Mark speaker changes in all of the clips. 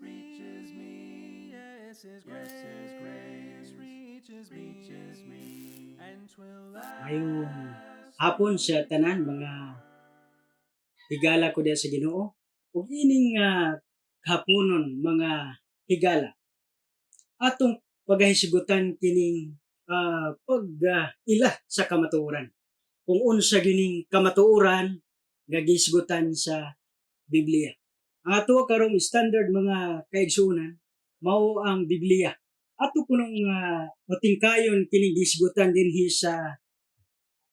Speaker 1: reaches me, yes, His grace, reaches me, and twill
Speaker 2: Ngayong hapon sa tanan mga higala ko diya sa Ginoo. Ug ining nga haponon mga higala. Atong pagahisugutan kining ah, pag ah, ila sa kamatuoran. Kung unsa gining kamatuoran nga gisgutan sa Biblia ang ato karong standard mga kaigsunan mao ang Biblia. Ato kunong uh, matingkayon kining gisgutan dinhi sa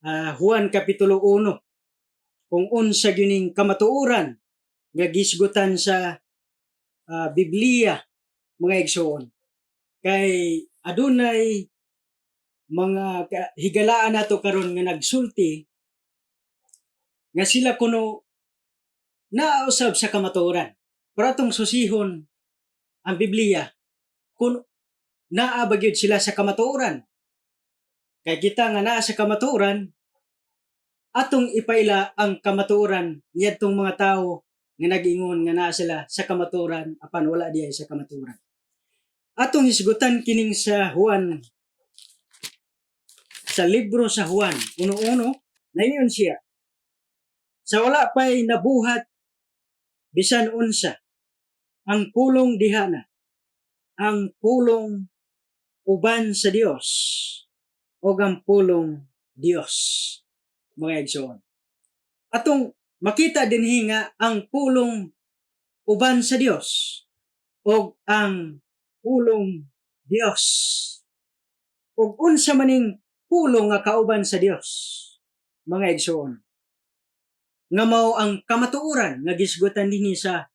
Speaker 2: ah, Juan Kapitulo 1 kung unsa gining kamatuoran nga gisgutan sa ah, Biblia mga igsoon kay adunay mga higalaan nato karon nga nagsulti nga sila kuno nausab sa kamatuoran pero atong susihon ang Biblia kung naa ba gyud sila sa kamatuoran kay kita nga naa sa kamatuoran atong ipaila ang kamatuoran niyadtong mga tao nga nag-ingon nga naa sila sa kamatuoran apan wala diay sa kamatuoran. Atong hisgutan kining sa Juan sa libro sa Juan, uno-uno, naingon siya. Sa wala pa'y nabuhat bisan unsa ang pulong dihana ang pulong uban sa Dios o ang pulong Dios mga igsoon. Atong makita din nga ang pulong uban sa Dios o ang pulong Dios. O unsa maning pulong nga kauban sa Dios mga igsoon. Nga mao ang kamatuoran nga gisgutan dinhi sa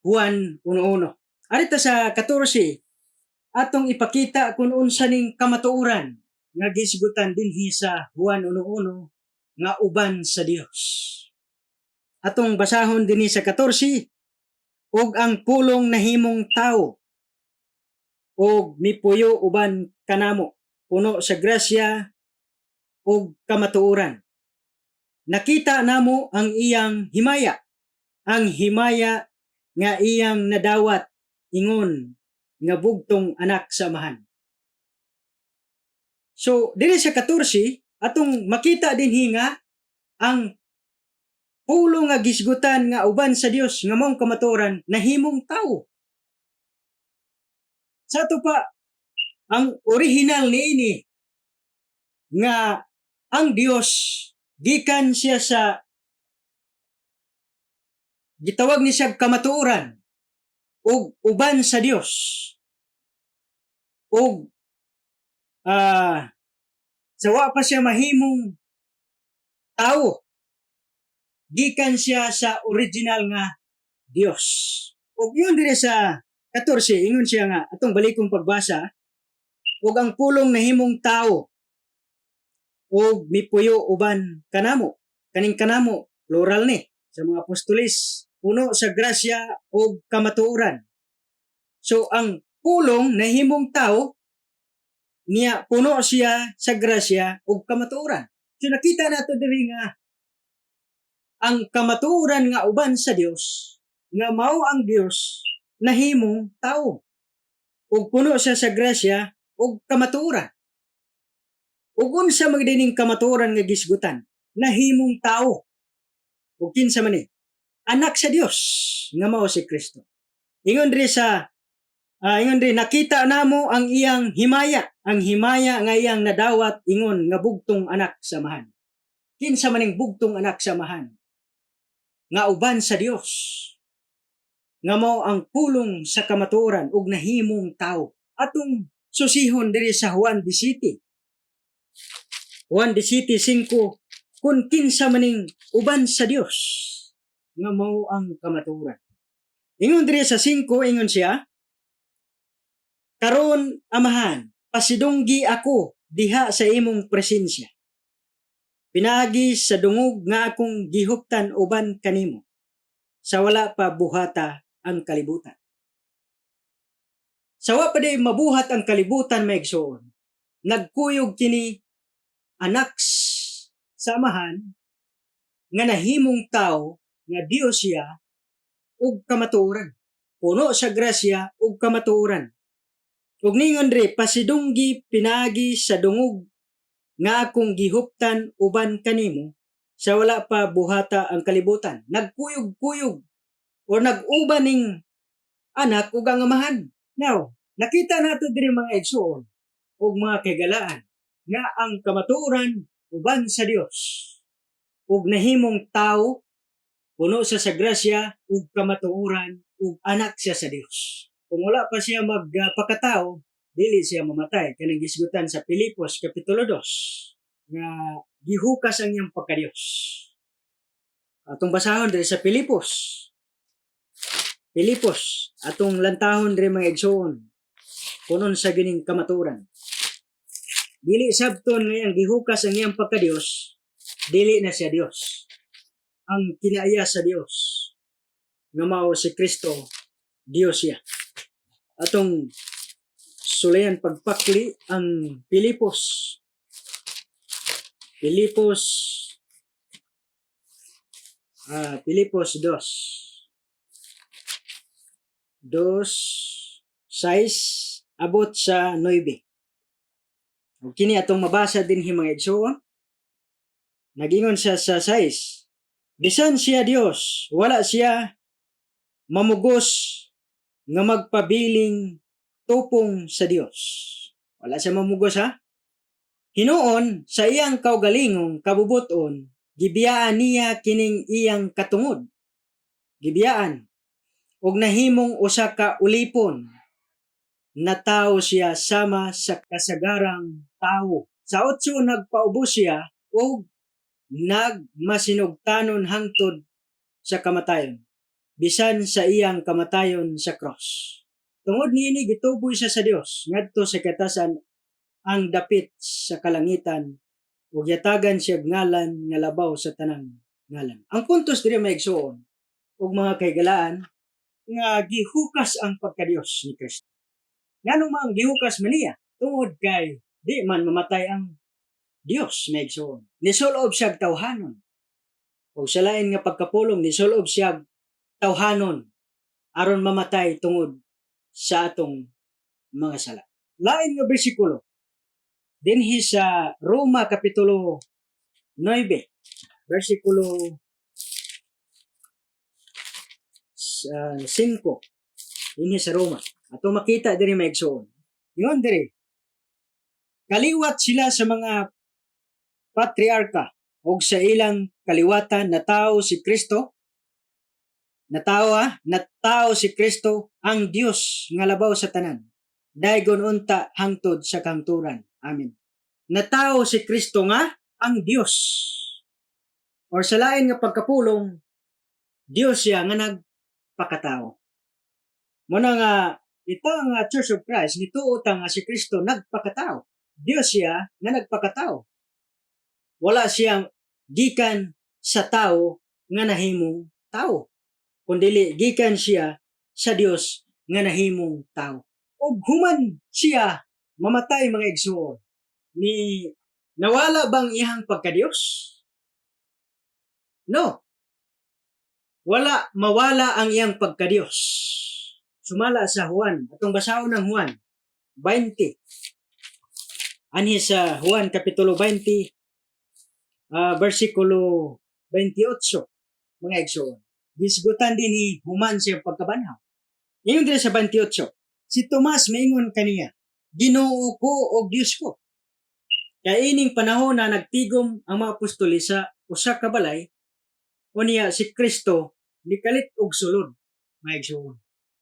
Speaker 2: Juan 1.1. Arita sa 14 atong ipakita kung unsa ning kamatuoran nga gisgutan dinhi sa Juan 1.1 nga uban sa Dios. Atong basahon dinhi sa 14 ug ang pulong nahimong tao ug mipuyo uban kanamo puno sa grasya ug kamatuoran. Nakita namo ang iyang himaya, ang himaya nga iyang nadawat ingon nga bugtong anak sa amahan. So, dili sa 14, atong makita din nga ang pulo nga gisgutan nga uban sa Dios nga maong kamatuoran nahimong tao. Sa ato pa ang original niini nga ang Dios gikan siya sa gitawag ni siya kamatuoran ug uban sa Dios ug ah sa wa pa siya mahimong tao gikan siya sa original nga Dios ug yun dire sa 14 ingon siya nga atong balikong pagbasa ug ang pulong nahimong tao ug mipuyo uban kanamo kaning kanamo plural ni sa mga apostolis puno sa grasya ug kamatuoran. So ang pulong nahimong tao niya puno siya sa grasya ug kamatuoran. So nakita nato diri nga ang kamatuoran nga uban sa Dios nga mao ang Dios nahimong tao. Ug puno siya sa grasya ug kamatuoran ug unsa magdining kamatuoran nga gisgutan. Nahimong tao. Ug kinsa man ni anak sa Dios nga mao si Kristo. Ingon diri sa ah, ingon diri nakita namo ang iyang himaya. Ang himaya nga iyang nadawat ingon nga bugtong anak sa amahan kinsa maning bugtong anak sa amahan nga uban sa Dios nga mao ang pulong sa kamatuoran ug nahimong tao. Atong susihon diri sa Juan 17 Juan 17:5 kung kinsa maning uban sa Dios nga mao ang kamatuoran ingon diri sa 5 ingon siya karon amahan pasidunggi ako diha sa imong presensya Pinagi sa dungog nga akong gihuptan uban kanimo. Sa wala pa buhata ang kalibutan. Sa wa pa mabuhat ang kalibutan maigsoon. Nagkuyog kini anak sa amahan nga nahimong tao nga Dios siya ug kamatuoran. puno sa grasya ug kamatuoran. Ug ningon diri pasidunggi pinagi sa dungog nga akong gihuptan uban kanimo sa wala pa buhata ang kalibutan. Nagkuyog-kuyog o nag-uban ning anak ug ang amahan. Now, nakita nato diri mga igsoon ug mga kagalaan nga ang kamatuoran uban sa Dios ug nahimong tao puno sa sa grasya ug kamatuoran ug anak siya sa Dios. Kung wala pa siya magpakatao, dili siya mamatay. Kanang gisgutan sa Pilipos Kapitulo 2 nga gihukas ang iyang pagkadiyos. Atong basahon diri sa Pilipos. Pilipos, atong lantahon diri mga igsoon. Kunon sa gining kamaturan. Dili sabton nga iyang gihukas ang iyang pagkadiyos, dili na siya Dios. Ang kinaaya sa Dios nga mao si Kristo, Dios siya. Atong sulayan pagpakli ang Pilipos. Pilipos ah Pilipos 2. 2 6 abot sa 9. Ug kini atong mabasa din hi mga igsoon. Nagingon siya sa 6. Bisan siya Dios, wala siya mamugos nga magpabiling tupong sa Dios. Wala siya mamugos ha? Hinuon sa iyang kaugalingong kabubuton, gibiyaan niya kining iyang katungod. Gibiyaan. ug nahimong usa ka ulipon na tao siya sama sa kasagarang tao. Sa otso nagpaubos siya ug nagmasinugtanon hangtod sa kamatayon. Bisan sa iyang kamatayon sa cross. Tungod niini gituboy siya sa Dios ngadto sa katasan ang dapit sa kalangitan ug yatagan siya ngalan nga labaw sa tanang ngalan. Ang puntos diri may igsuon ug mga kaigalaan nga gihukas ang pagkadiyos ni Kristo. Ngano man gihukas man niya tungod kay di man mamatay ang Dios may igsuon. Nisulob siya tawhanon. O sa lain nga pagkapulong nisulob siya tawhanon aron mamatay tungod sa atong mga sala. Lain nga bersikulo dinhi sa Roma kapitulo 9 bersikulo sa 5 dinhi sa Roma. Ato makita diri may igsoon. Ingon diri. Kaliwat sila sa mga patriarka ug sa ilang kaliwatan na tao si Kristo na tao ha, na tao si Kristo ang Dios nga labaw sa tanan. Daygon unta hangtod sa kangturan. Amen. Na tao si Kristo nga ang Dios. Or sa lain nga pagkapulong, Dios siya nga nagpakatao. Muna nga ito nga Church of Christ, nituo ta nga si Kristo nagpakatao. Dios siya nga nagpakatao. Wala siyang gikan sa tao nga nahimong tao kundili gikan siya sa Dios nga nahimong tao. Ug human siya mamatay mga igsuon ni nawala bang iyang pagkadiyos? No. Wala mawala ang iyang pagkadiyos. Sumala sa Juan, atong basahon ng Juan 20. Anhi sa Juan kapitulo 20 ah, versikulo 28 mga igsuon gisgutan din ni human siya pagkabanhaw. Ingon din sa 28, si Tomas maingon kaniya, Ginoo ko o Dios ko. Kaya ining panahon na nagtigom ang mga apostoli sa usa ka balay, o niya si Kristo nikalit og sulod, mga igsuon.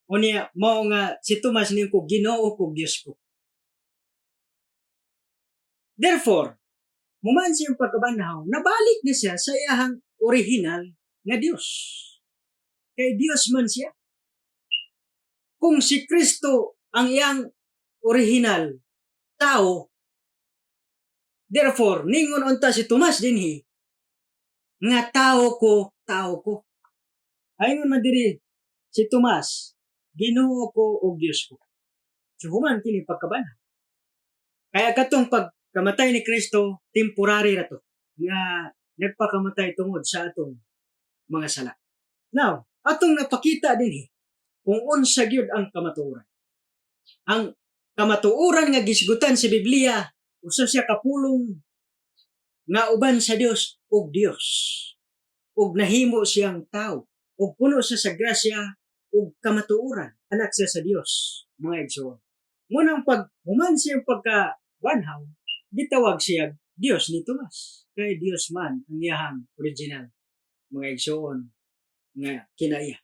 Speaker 2: O niya, mao nga si Tomas niyo ko Ginoo ko Dios ko. Therefore, human siyang pagkabanhaw, nabalik na siya sa iyahang original nga Dios kay Dios man siya. Kung si Kristo ang iyang original tao, therefore, ningon unta si Tomas dinhi, nga tao ko, tao ko. Ayun man diri si Tomas, Ginoo ko o Dios ko. So human kini pagkabana. Kaya katong pagkamatay ni Kristo, temporary ra to. Nga nagpakamatay tungod sa atong mga sala. Now, atong napakita din eh, kung unsa gyud ang kamatuoran. Ang kamatuoran nga gisgutan sa Biblia usa siya kapulong nga uban sa Dios ug Dios ug nahimo siyang tao ug puno sa grasya ug kamatuoran anak siya sa Dios mga igsoon munang pag human siyang pagka banhaw gitawag siya Dios ni Tomas kay Dios man ang iyahang original mga igsoon nga kinaiya.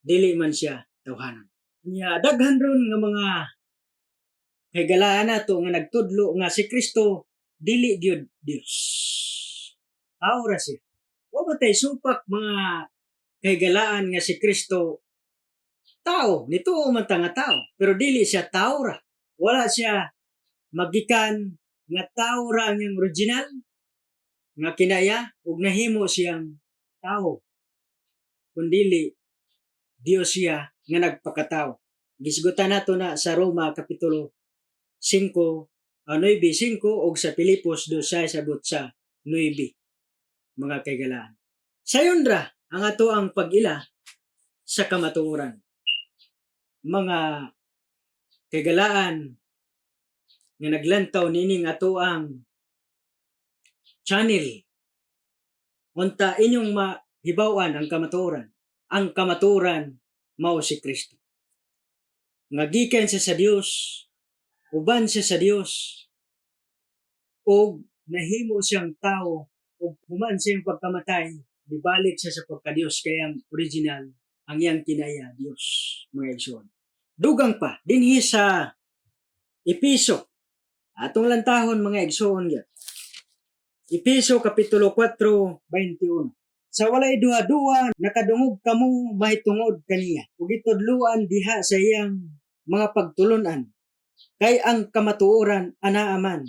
Speaker 2: Dili man siya tawhanan. Niya daghan ron nga mga kagalaan nato nga nagtudlo nga si Kristo dili gyud Dios tao ra siya. Wa ba tay supak mga kagalaan nga si Kristo tao nito man ta nga tao pero dili siya tao ra. Wala siya magikan nga tao ra ang iyang original nga kinaya ug nahimo siyang tao. Kundili Dios siya nga nagpakatao. Gisgutan nato na sa Roma kapitulo 5 uh, 9:5 ug sa Pilipos 2 sa butsa 9 mga kaigalaan. Sayon ra ang ato ang pag-ila sa kamatuoran mga kaigalaan nga naglantaw nining ato ang channel. Unta inyong mahibawan ang kamatuoran ang kamatuoran mao si Kristo. Nga gikan siya sa Dios uban siya sa Dios ug nahimo siyang tao ug human siyang pagkamatay nibalik siya sa pagka-Dios kaya ang original ang iyang kinaya Dios mga igsoon dugang pa dinhi sa Episo. Atong lantahon mga igsoon gyud Episo kapitulo 4 21 sa walay duha-duha nakadungog kamo mahitungod kaniya ug itudluan diha sa iyang mga pagtulunan. Kay ang kamatuoran anaaman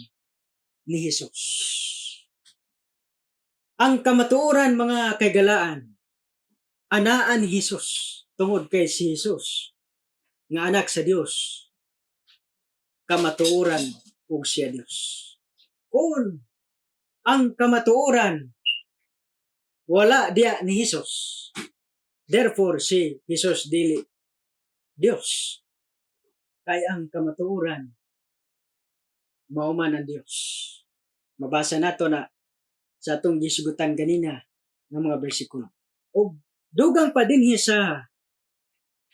Speaker 2: ni Hesus ang kamatuoran mga kaigalaan anaan Hesus tungod kay si Hesus nga anak sa Dios kamatuoran ug siya Dios kung ang kamatuoran wala diya ni Hesus therefore si Hesus dili Dios kay ang kamatuoran mao man ang Dios mabasa nato na sa atong gisgutan ganina ng mga bersikulo. Ug dugang pa dinhi sa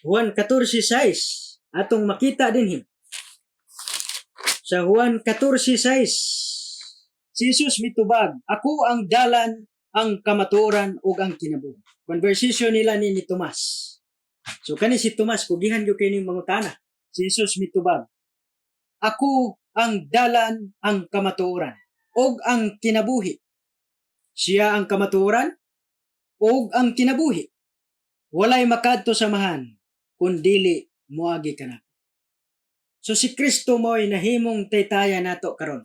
Speaker 2: Juan 14:6 atong makita dinhi sa Juan 14:6 si Jesus mitubag ako ang dalan ang kamatuoran ug ang kinabuhi. Conversation nila ni, ni Tomas. So kani si Tomas kugihan gyud ning mangutana. Si Jesus mitubag ako ang dalan ang kamatuoran ug ang kinabuhi. Siya ang kamatuoran ug ang kinabuhi. Walay makadto samahan kun dili moagi kana so si Kristo mo'y nahimong taytaya nato karon.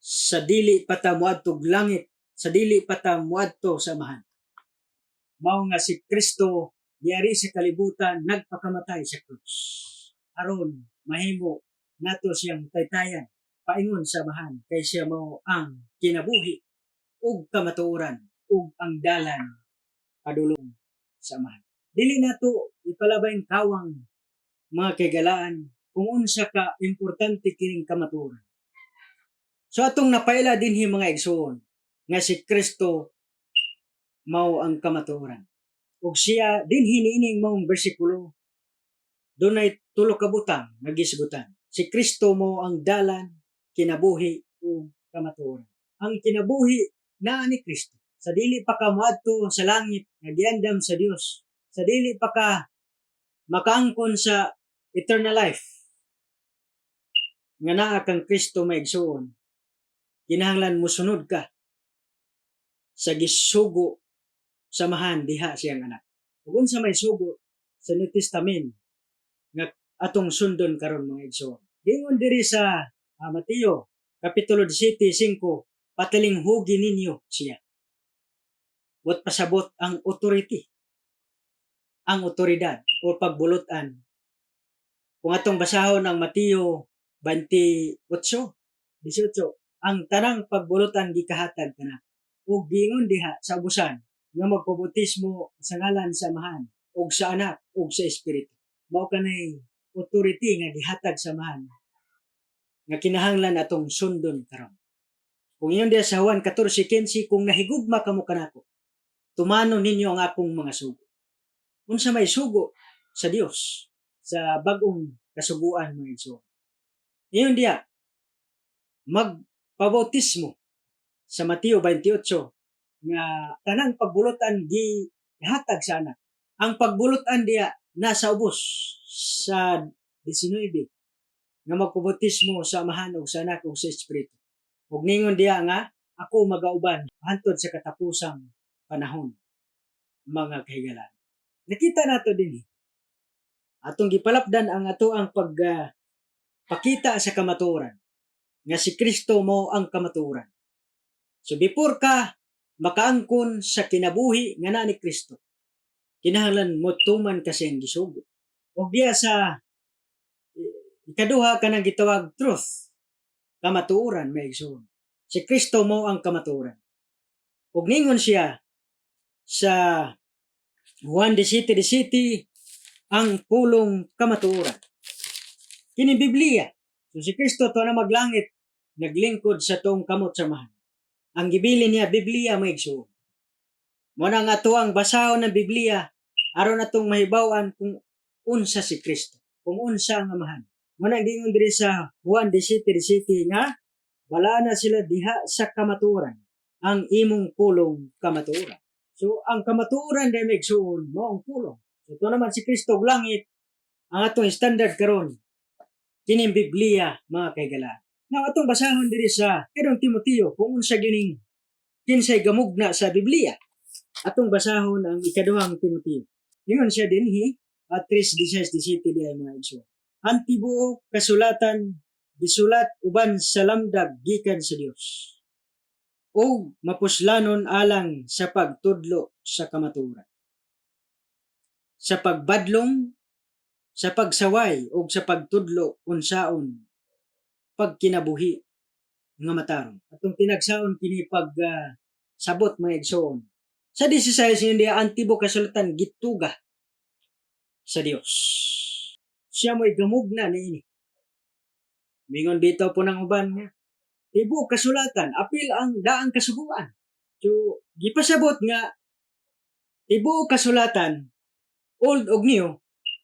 Speaker 2: Sa dili pata moadtog langit sa dili pata moadto samahan. Mao nga si Kristo diari sa kalibutan nagpakamatay sa krus. Aron mahimo nato siyang taytayan paingon samahan kay siya mao ang kinabuhi ug kamatuoran ug ang dalan padulong samahan dili nato ipalabayn kawang mga kagalaan kung unsa ka importante kining kamatuoran so atong napaila dinhi mga igsoon nga si Kristo mao ang kamatuoran ug siya dinhi niining maong bersikulo. Dunay tulo ka butang nga gisgutan. Si Kristo mo ang dalan kinabuhi ug kamatuoran ang kinabuhi naa ni Kristo. Sa dili pa ka moadto sa langit nga giandam sa Dios sa dili pa ka makaangkon sa eternal life nga naa kang Kristo maigsuon kinahanglan mosunod ka sa gisugo samahan diha siyang anak. Ug unsa may sugo sa New Testament nga atong sundon karon mga igsoon Gingon diri sa uh, Mateo kapitulo 17:5 patilinghugi ninyo siya. Wat pasabot ang authority, ang otoridad o pagbulutan. Kung atong basahon ang Mateo 28, 18, ang tanang pagbulutan gikahatag kana. Ug gingon diha sa ubusan nga magpabutismo sa ngalan sa mahan ug sa anak ug sa espiritu. Mao kanay authority nga gihatag sa man nga kinahanglan atong sundon karon. Kung iyon diya sa Juan 14:15 kung nahigugma kamo kanako, tumano ninyo ang akong mga sugo. Unsa may sugo sa Dios sa bagong kasuguan mga igsoon. Iyon diya magpabautismo sa Mateo 28 nga tanang pagbulutan gi hatag sa anak. Ang pagbulutan diya nasa ubos sa 19 nga magpabautismo sa amahan ug sa anak ug sa espiritu. Ug ningon diya nga ako magauban hantod sa katapusang panahon mga kahigalan. Nakita nato din eh. Atong gipalapdan ang ato ang pag pakita sa kamaturan nga si Kristo mo ang kamaturan. So before ka makaangkon sa kinabuhi nga na ni Kristo, kinahanglan mo tuman ka siyang gisugo. O diya sa eh, ikaduha ka nang gitawag truth, kamaturan may igsoon. Si Kristo mo ang kamaturan. Ug ningon siya sa Juan de City de City ang pulong kamaturan. Kini Biblia. So si Kristo to na maglangit naglingkod sa tong kamot samahan. Ang gibilin niya Biblia may igsoon. Mo nga to ang basahon ng Biblia aron atong mahibawan kung unsa si Kristo, kung unsa ang amahan. Mo na gingon diri sa Juan de City de City nga wala na sila diha sa kamaturan ang imong pulong kamaturan. So ang kamaturan dai may igsoon mo ang pulong. So ito naman si Kristo langit ang atong standard karon kining Biblia mga kaigala. Now atong basahon diri sa Kadong Timoteo kung unsa gining kinsay gamugna sa Biblia. Atong basahon ang ikaduhang Timoteo. Ingon siya dinhi at 3:16 17 di ay mga igsoon. Ang tibuok kasulatan gisulat uban sa lamdag gikan sa Dios o mapuslanon alang sa pagtudlo sa kamaturan. Sa pagbadlong, sa pagsaway o sa pagtudlo unsaon pagkinabuhi nga matarong. Atong tinagsaon kini pag ah, sabot mga igsoon. Sa 16 hindi antibo kasulatan gituga sa Dios. Siya mo'y gamugna niini. Mingon bitaw po ng uban nga tibo kasulatan. Apil ang daang kasuguan. So gipasabot nga tibo kasulatan old og new.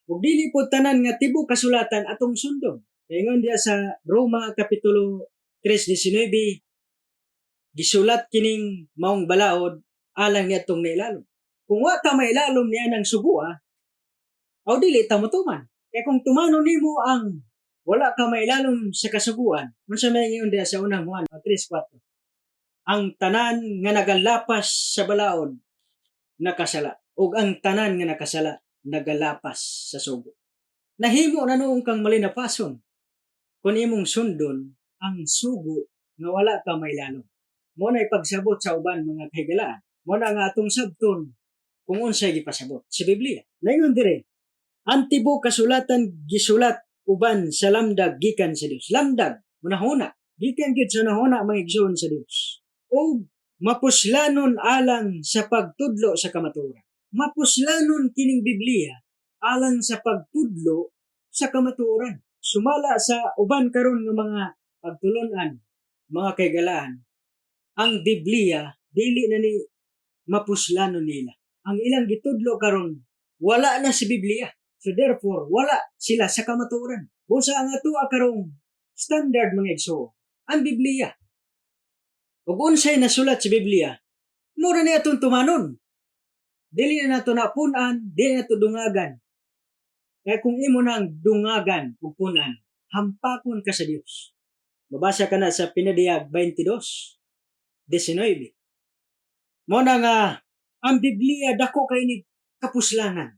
Speaker 2: Ug dili po tanan nga tibo kasulatan atong sundon ingon diya sa Roma kapitulo 3:19 gisulat kining maong balaod alang niadtong nailalom. Kung wa ta mailalom niya ng sugua aw dili ta motuman kaya kung tumano nimo ang wala ka mailalom sa kasuguan. Unsa may diya sa unang Juan 3:4. Ang tanan nga nagalapas sa balaod nakasala ug ang tanan nga nakasala nagalapas sa sugo. Nahimo na noong kang malinapason kung imong sundon ang sugo nga wala ka mailalom. Mo na ipagsabot sa uban mga kahigalaan. Mo na nga atong sabton kung unsay gipasabot sa Biblia. Laingon dire, antibo kasulatan gisulat uban sa lamdag gikan sa Dios. Lamdag, munahuna, gikan gid sa nahuna mga sa Dios. O mapuslanon alang sa pagtudlo sa kamaturan. Mapuslanon kining Biblia alang sa pagtudlo sa kamaturan. Sumala sa uban karon nga mga pagtulunan, mga kaigalaan, ang Biblia dili na ni mapuslanon nila. Ang ilang gitudlo karon wala na si Biblia. So therefore, wala sila sa kamaturan. Busa ang ato karong standard mga igso, ang Biblia. Ug unsay nasulat sa Biblia, mura na atong tumanon. Dili na nato napunan, dili na nato dungagan. Kaya kung imo nang dungagan ug punan, hampakon ka sa Dios. Babasa ka na sa Pinadiyag 22, 19. Mo nga, ang Biblia dako kay ni kapuslangan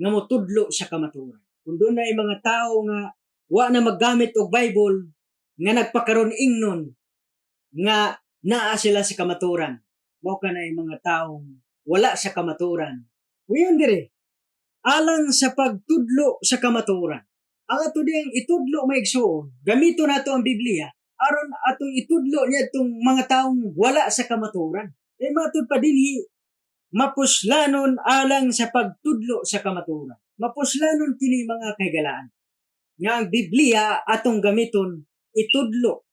Speaker 2: nga motudlo sa kamaturan. Kung doon na mga tao nga wa na maggamit og Bible nga nagpakaron ingnon nga naa sila sa kamaturan. Mao ka na mga taong wala sa kamaturan. Uyon dire. Alang sa pagtudlo sa kamaturan. Ang ato diyang itudlo may igsoon, gamito nato ang Biblia aron atong itudlo niya itong mga taong wala sa kamaturan. Eh matod pa dinhi mapuslanon alang sa pagtudlo sa kamaturan. Mapuslanon kini mga kahigalaan. Nga ang Biblia atong gamiton itudlo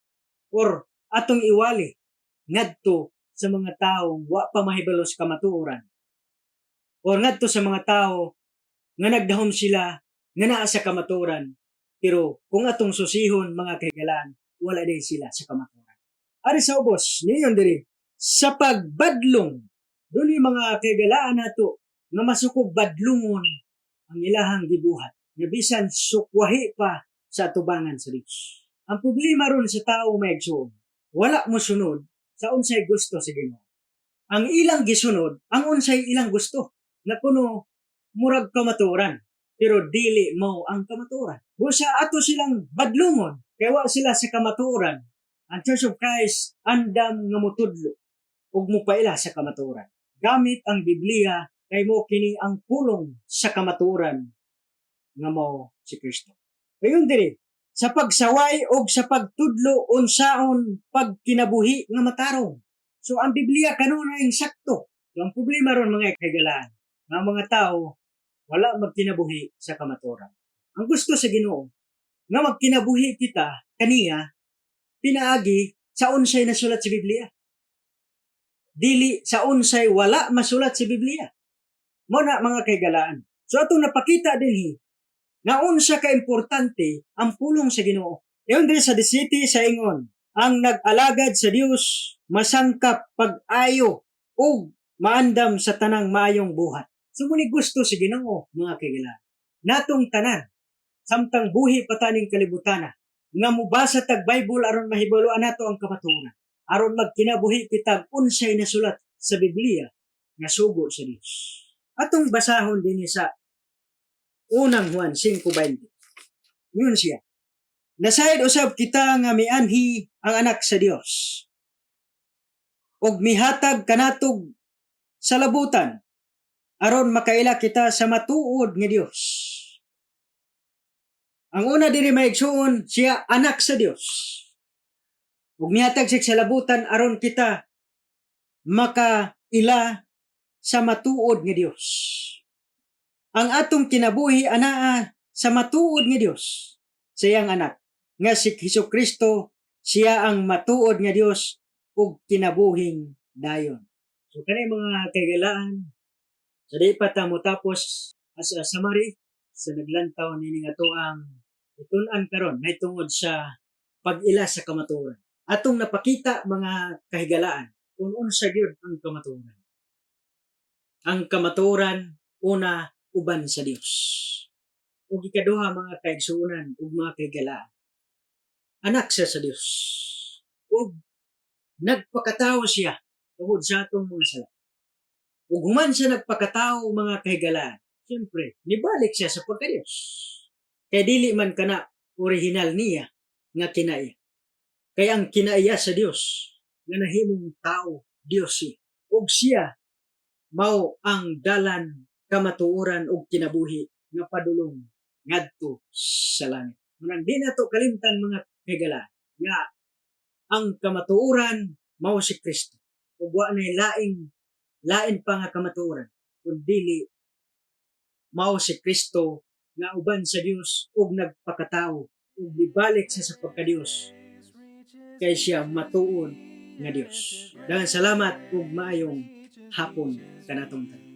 Speaker 2: or atong iwali ngadto sa mga taong wa pa mahibalo sa kamatuoran. Or ngadto sa mga tao nga nagdahom sila nga naa sa kamatuoran pero kung atong susihon mga kahigalaan wala din sila sa kamatuoran. Ari sa ubos, niyon diri sa pagbadlong yung mga kahigalaan nato nga masukog badlungon ang ilahang gibuhat nga bisan sukwahi pa sa atubangan sa Dios. Ang problema ron sa tao may igsoon, wala mo sunod sa unsay gusto sa Ginoo. Ang ilang gisunod, ang unsay ilang gusto na kuno murag kamaturan pero dili mo ang kamaturan. Busa ato silang badlungon kaya wa sila sa kamaturan. Ang Church of Christ andam nga mutudlo ug mupaila sa kamaturan. Gamit ang Biblia kay mo kini ang pulong sa kamaturan nga mo si Kristo. Ayon diri, sa pagsaway o sa pagtudlo unsaon pagkinabuhi nga matarong. So ang Biblia kanunay sakto. So, ang problema ron mga kagalaan, nga mga tao wala magkinabuhi sa kamaturan. Ang gusto sa Ginoo nga magkinabuhi kita kaniya pinaagi sa unsay nasulat sa Biblia. Dili sa unsay wala masulat sa Biblia. Mo na mga kaigalaan. So atong napakita dinhi nga unsa ka importante ang pulong sa Ginoo. Iyon din sa the city sa ingon, ang nag-alagad sa Dios masangkap pag-ayo ug maandam sa tanang maayong buhat. So muni gusto sa Ginoo mga kaigalaan. Natong tanan samtang buhi pataning kalibutana nga mubasa tag Bible aron mahibaluan nato ang kamatuoran aron magkinabuhi kitag unsay nasulat sa Biblia nga sugo sa Dios. Atong basahon din sa unang Juan 5:20. Yun siya. Nasayad usab kita nga mianhi ang anak sa Dios. ug mihatag kanatog sa labutan aron makaila kita sa matuod nga Dios. Ang una diri maigsuon siya anak sa Dios. Ug mihatag siya sa labutan aron kita makaila sa matuod nga Dios. Ang atong kinabuhi anaa sa matuod nga Dios sa iyang anak nga si Hesus Kristo siya ang matuod nga Dios ug kinabuhing dayon. So kani mga kagalaan sa di pa tapos as a summary sa naglantaw nini nga tuang itun-an karon na tungod sa pag-ila sa kamatuoran. Atong napakita mga kahigalaan kung unsa gyud ang kamatuoran. Ang kamatuoran una uban sa Dios. Ug ikaduha mga kaigsuonan ug mga kahigalaan. Anak siya sa Dios. Ug nagpakatao siya tungod sa atong mga sala. Ug human siya nagpakatao mga kahigalaan, siyempre, nibalik siya sa pagkadiyos. Kaya dili man kana original niya nga kinaiya. Kaya ang kinaiya sa Dios nga nahimong tao, Dios siya. Ug siya mao ang dalan kamatuoran ug kinabuhi nga padulong ngadto sa langit. Manang di na to kalimtan mga kahigalaan nga ang kamatuoran mao si Kristo. Ug wa na laing lain pa nga kamatuoran kundi mao si Kristo nga uban sa Dios ug nagpakatao ug gibalik siya sa pagkadios kay siya matuod nga Dios. Daghang salamat ug maayong hapon kanatong tanan.